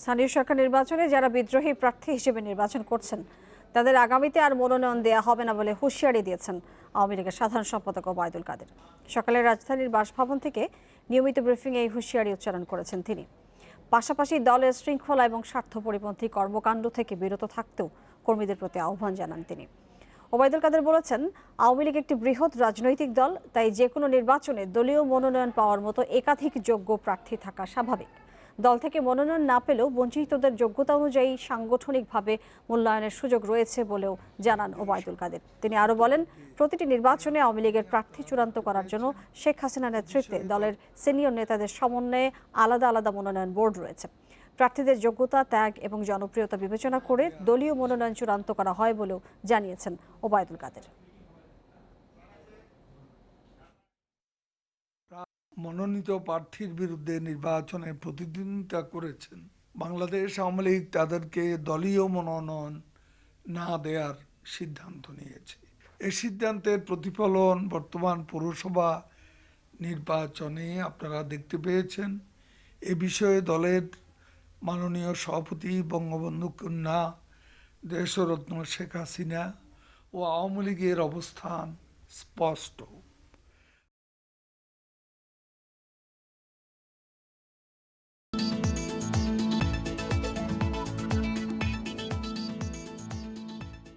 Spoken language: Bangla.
স্থানীয় সরকার নির্বাচনে যারা বিদ্রোহী প্রার্থী হিসেবে নির্বাচন করছেন, তাদের আগামীতে আর মনোনয়ন দেওয়া হবে না বলে হুঁশিয়ারি দিয়েছেন আওয়ামী লীগের সাধারণ সম্পাদক ওবায়দুল কাদের। সকালে রাজধানীর বাসভবন থেকে নিয়মিত ব্রিফিংয়ে এই হুঁশিয়ারি উচ্চারণ করেছেন তিনি। পাশাপাশি দলের শৃঙ্খলা এবং স্বার্থ পরিপন্থী কর্মকাণ্ড থেকে বিরত থাকতেও কর্মীদের প্রতি আহ্বান জানান তিনি। ওবায়দুল কাদের বলেছেন, আওয়ামী লীগ একটি বৃহৎ রাজনৈতিক দল, তাই যে কোনো নির্বাচনে দলীয় মনোনয়ন পাওয়ার মতো একাধিক যোগ্য প্রার্থী থাকা স্বাভাবিক। দল থেকে মনোনয়ন না পেলেও বঞ্চিতদের যোগ্যতা অনুযায়ী সাংগঠনিকভাবে মূল্যায়নের সুযোগ রয়েছে বলেও জানান ওবায়দুল কাদের। তিনি আরও বলেন, প্রতিটি নির্বাচনে আওয়ামী লীগের প্রার্থী চূড়ান্ত করার জন্য শেখ হাসিনার নেতৃত্বে দলের সিনিয়র নেতাদের সমন্বয়ে আলাদা আলাদা মনোনয়ন বোর্ড রয়েছে। প্রার্থীদের যোগ্যতা, ত্যাগ এবং জনপ্রিয়তা বিবেচনা করে দলীয় মনোনয়ন চূড়ান্ত করা হয় বলেও জানিয়েছেন ওবায়দুল কাদের। মনোনীত প্রার্থীর বিরুদ্ধে নির্বাচনে প্রতিদ্বন্দ্বিতা করেছেন। বাংলাদেশ আওয়ামী লীগ তাদেরকে দলীয় মনোনয়ন না দেওয়ার সিদ্ধান্ত নিয়েছে। এই সিদ্ধান্তের প্রতিফলন বর্তমান পৌরসভা নির্বাচনে আপনারা দেখতে পেয়েছেন। এ বিষয়ে দলের মাননীয় সভাপতি বঙ্গবন্ধু কন্যা, দেশরত্ন শেখ হাসিনা ও আওয়ামী লীগের অবস্থান স্পষ্ট।